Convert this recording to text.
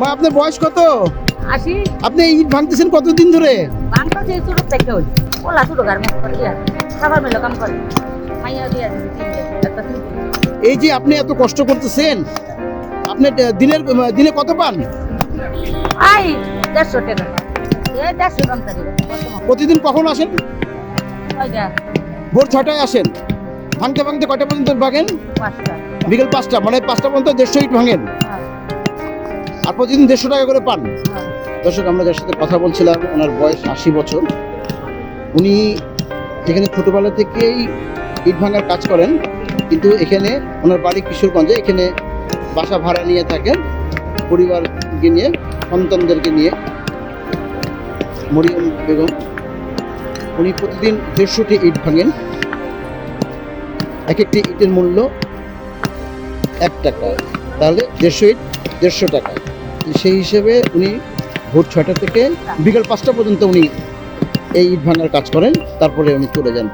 মা আপনার বয়স কত? আসি আপনি ইট ভাঙতেছেন কতদিন ধরে? ছোট থেকে হই ওলা ছোট গার্মেন্টস করে ইয়ার সবার মিলে কাম করে। মাইয়া দিয়ে এই যে আপনি এত কষ্ট করতেছেন আপনি দিনের দিনে কত পান? আই দেড়শো টাকা। দেড়শো তারিখ প্রতিদিন কখন আসেন? ভোর ছটায় আসেন। ভাঙতে ভাঙতে কটা পর্যন্ত ভাঙেন পাঁচটা। বিকেল পাঁচটা মানে পাঁচটা পর্যন্ত দেড়শো ইট ভাঙেন। হ্যাঁ, আর প্রতিদিন দেড়শো টাকা করে পান। দর্শক আমরা যার সাথে কথা বলছিলাম ওনার বয়স আশি বছর। উনি এখানে ছোটবেলা থেকেই ইট ভাঙার কাজ করেন কিন্তু এখানে ওনার বাড়ি কিশোরগঞ্জে এখানে বাসা ভাড়া নিয়ে থাকেন পরিবারকে নিয়ে সন্তানদেরকে নিয়ে মরিয়ম বেগম। উনি প্রতিদিন দেড়শোটি ইট ভাঙেন। এক একটি ইটের মূল্য এক টাকা, তাহলে দেড়শো ইট, দেড়শো টাকা। সেই হিসেবে উনি ভোর ছয়টা থেকে বিকাল পাঁচটা পর্যন্ত উনি এই ইট ভাঙার কাজ করেন, তারপরে উনি চলে যান।